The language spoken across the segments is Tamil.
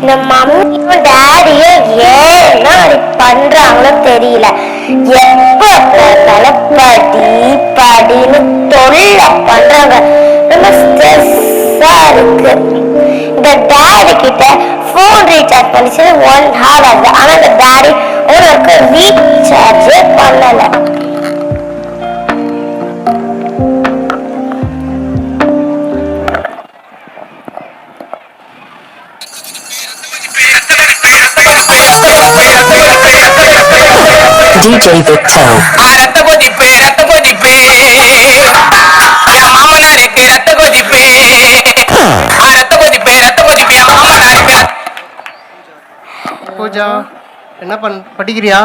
இந்த மம்மியும் டேடியும் ஏன்னா அப்படி பண்றாங்களோ தெரியல. எப்ப பார்த்தாலும் படி படின்னு தொல்ல பண்றாங்க. ரொம்ப ஸ்ட்ரெஸ்ஸா இருக்கு. இந்த டேடி கிட்ட ஃபோன் ரீசார்ஜ் பண்ணிச்சு ஒன் ஹவர் ஆகுது. ஆனா இந்த டேடி உனக்கு ரீசார்ஜே பண்ணல. ஆ, ரத்த கொதிப்பு ரத்த கொதிப்பு மாமனாருக்கு ரத்த கொதிப்பு ஆ, ரத்த கொதிப்பு ரத்த கொதிப்பு மாமனாருக்கு பூஜா என்ன பண் படிக்கிறியா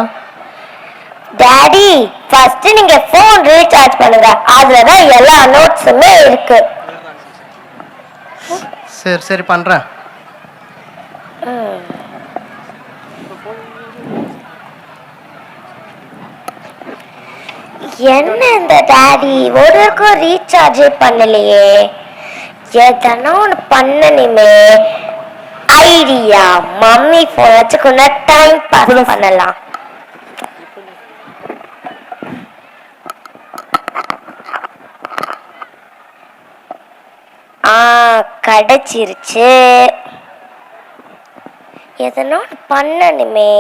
டாடி ஃபர்ஸ்ட் நீங்க ஃபோன் ரீசார்ஜ் பண்ணுங்க அதுல தான் எல்லா நோட்ஸுமே இருக்கு சரி சரி பண்றேன் என்ன இந்த டாடி ஒருக்கும் ரீசார்ஜே பண்ணலையே. எதனா ஒன்று பண்ணணுமே. ஐடியா. மம்மி ஃபோன் வச்சு கொஞ்சம் டைம் பாஸ் பண்ணலாம். ஆ கிடைச்சிருச்சு. எதனா ஒன்று பண்ணணுமே.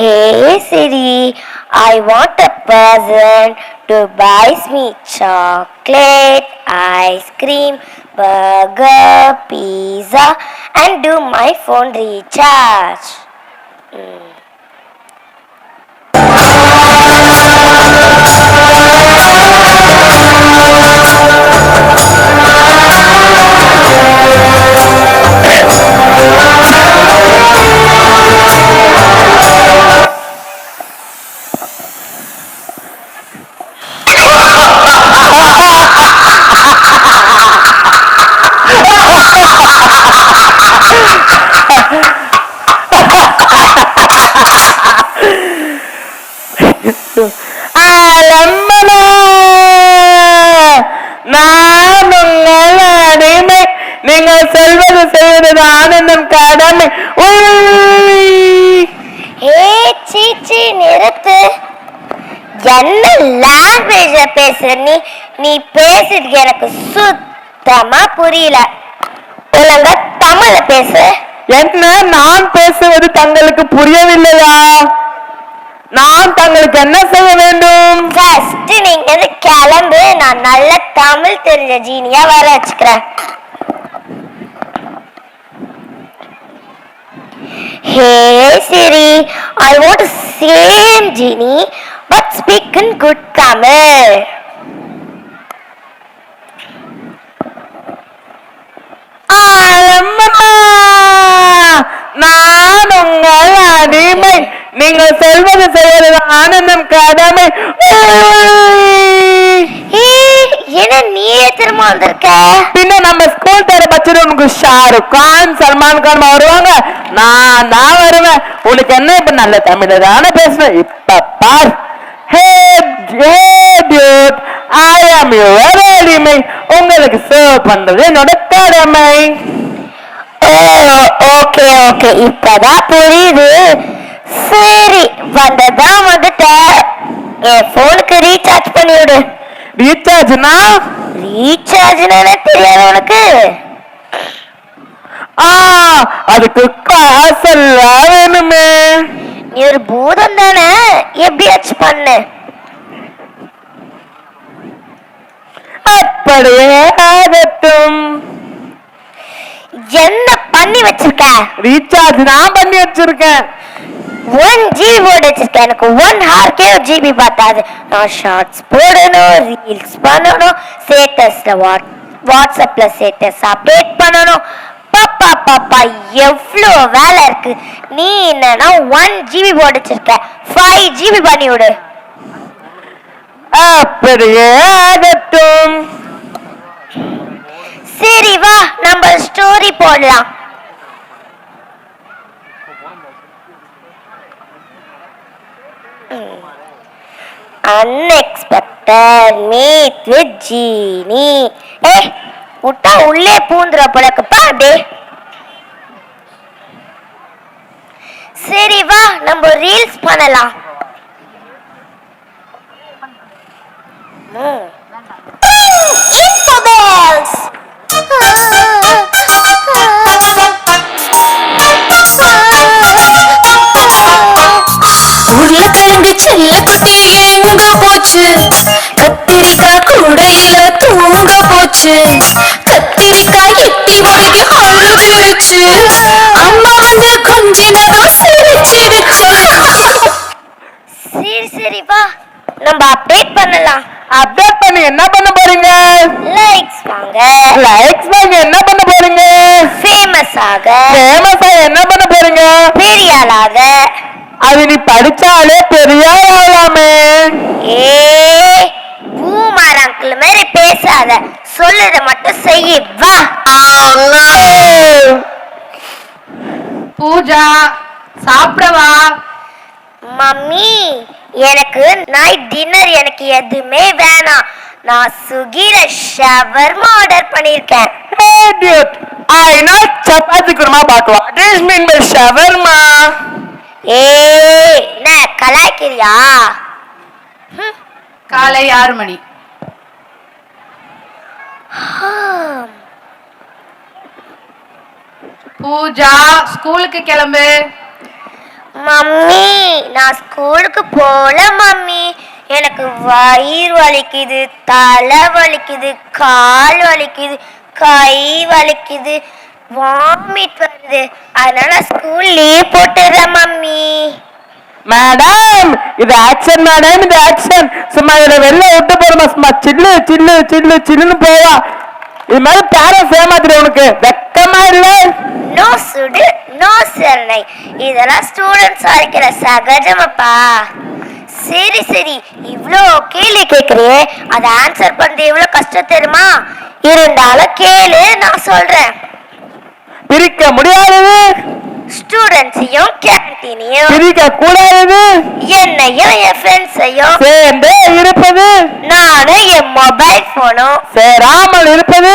Hey Siri, I want a person to buy me chocolate, ice cream, burger, pizza, and do my phone recharge. Hmm. ஏ சீச்சி நிறுத்து. என்ன லாங்குவேஜ பேசுற நீ நீ பேசுறது எனக்கு சுத்தமா புரியல. ஒழுங்கா தமிழ்ல பேசு. என்ன? நான் பேசுவது தங்களுக்கு புரியவில்லையா? நான் தங்களுக்கு என்ன செய்ய வேண்டும்? ஃபர்ஸ்ட் நீங்க இருந்து கிளம்பு. நான் நல்ல தமிழ் தெரிஞ்ச ஜீனியா வர வச்சுக்கிறேன். Hey Siri. I want same genie. But speak in good Tamil நான் உங்கள் அடிமை. நீங்கள் சொல்வது செய்வது ஆனந்தம் கடமை என்ன நீயே திரும்ப வந்திருக்க? பின்ன நம்ம ஸ்கூல் தர பட்சம் உனக்கு ஷாருக் கான் சல்மான் கான் வருவாங்க. நான் தான் வருவேன். உனக்கு என்ன இப்ப நல்ல தமிழ தானே பேசுறேன் இப்ப பார். ஹே ஹே டியூட். ஐ ஆம் யுவர் அடிமை உங்களுக்கு சர்வ் பண்றது என்னோட கடமை ஓகே ஓகே. இப்பதான் புரியுது. சரி வந்ததான் வந்துட்ட. என் போனுக்கு ரீசார்ஜ் பண்ணி விடு ரீசார்ஜ்னா? ரீசார்ஜ்னா தெரியாது உனக்கு? ஆ அதுக்கு காசெல்லாம் வேணுமே. நீ ஒரு பூதம் தானே? எப்படியாச்சும் பண்ணு. அப்படியே ஆகட்டும் என்ன பண்ணி வச்சிருக்க? ரீசார்ஜ் நான் பண்ணி வச்சிருக்கேன். ஒன் ஜிபி போட்டு வச்சிருக்கேன் எனக்கு ஒன் ஹார்க்கே ஒரு ஜிபி பார்த்தாது நான் ஷார்ட்ஸ் போடணும் ரீல்ஸ் பண்ணணும் ஸ்டேட்டஸில் வாட் வாட்ஸ்அப்ல ஸ்டேட்டஸ் அப்டேட் பண்ணணும். பாப்பா பாப்பா எவ்வளோ வேலை இருக்கு. நீ என்னன்னா ஒன் ஜிபி போட்டு வச்சிருக்க. ஃபைவ் ஜிபி பண்ணி விடு. அப்படியே சரி வா நம்ம ஸ்டோரி போடலாம். அன்எக்ஸ்பெக்ட் வாட்டர் மீட் வித் ஜீனி ஏ விட்டா உள்ளே பூந்துற போலக்குப்பா அப்படியே சரி வா நம்ம ரீல்ஸ் பண்ணலாம். ம். போச்சு. கத்திரிக்காய் கூடையில தூங்க போச்சு. கத்திரிக்காய் எட்டி உதைக்கு அழுதுருச்சு அம்மா வந்து கொஞ்சினதும் சிரிச்சிருச்சு சரி சரி வா. நம்ம அப்டேட் பண்ணலாம். அப்டேட் பண்ணி என்ன பண்ண போறீங்க? லைக்ஸ் வாங்க. லைக்ஸ் வாங்க என்ன பண்ண போறீங்க? ஃபேமஸ் ஆக. ஃபேமஸா என்ன பண்ண போறீங்க? பெரிய ஆளாக அது நீ படிச்சாலே பெரிய ஆள் ஆகலாமே ஏ பூமார் அங்கிள் மாதிரி பேசாத. சொல்லுத மட்டும் செய்யி வா. பூஜா சாப்பிடவா? மம்மி எனக்கு நைட் டின்னர் எனக்கு எதுவுமே வேணாம். நான் சுகில shawarma order dude, I know chapati kurma what is mean by shawarma ஏ என்ன கலாய்க்கிறியா? காலை ஆறு மணி. பூஜா ஸ்கூலுக்கு கிளம்பு. மம்மி நான் ஸ்கூலுக்கு போல மம்மி. எனக்கு வயிறு வலிக்குது தலை வலிக்குது கால் வலிக்குது கை வலிக்குது வாமிட் வருது. அதனால ஸ்கூல் லீவ் போட்டுடுறேன் மம்மி. இது ஆக்ஷன் மேடம் இது ஆக்ஷன் சும்மா இதுல வெளில விட்டு போறோமா சும்மா சில்லு சில்லு சில்லு சில்லுன்னு போவா. இது மாதிரி பேரண்ட்ஸ் ஏமாத்துற உனக்கு. வெக்கமா இல்ல? நோ சுடு நோ சரணை இதெல்லாம் ஸ்டூடெண்ட்ஸ் அழைக்கிற சகஜமப்பா. சரி சரி. இவ்வளோ கேள்வி கேட்குறியே. அதை ஆன்சர் பண்ணுறது எவ்வளோ கஷ்டம் தெரியுமா? இருந்தாலும் கேளு நான் சொல்கிறேன் பிரிக்க முடியாதது ஸ்டூடெண்ட்ஸையும் கேன்டீனையும் பிரிக்க கூடாதது ஃப்ரெண்ட்ஸையும் சேர்ந்தே இருப்பது. நானும் என் மொபைல் ஃபோனும் சேராமல் இருப்பது.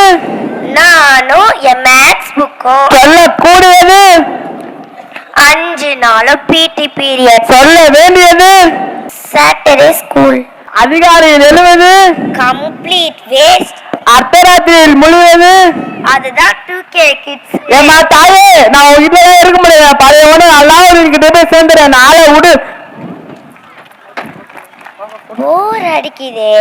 நானும் என் மேத்ஸ் புக்கும் சொல்லக்கூடியது. அஞ்சு நாளும் பிடி பீரியட் சொல்ல வேண்டியது. சாட்டர்டே ஸ்கூல் அதிகாரியில் எழுவது. கம்ப்ளீட் வேஸ்ட் அர்த்தராத்திரியில் முழுவது. அதுதான் டூ கே கிட்ஸ் ஏமா தாயே நான் வீட்டுல தான் இருக்க முடியாது பழைய ஒண்ணு நல்லா கிட்ட போய் சேர்ந்துறேன் நாளை விடு. போர் அடிக்குதே.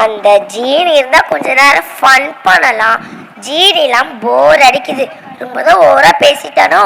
அந்த ஜீனி இருந்தா கொஞ்ச நேரம் ஃபன் பண்ணலாம். ஜீனிலாம் போர் அடிக்குது. ரொம்ப தான் ஓவரா பேசிட்டானோ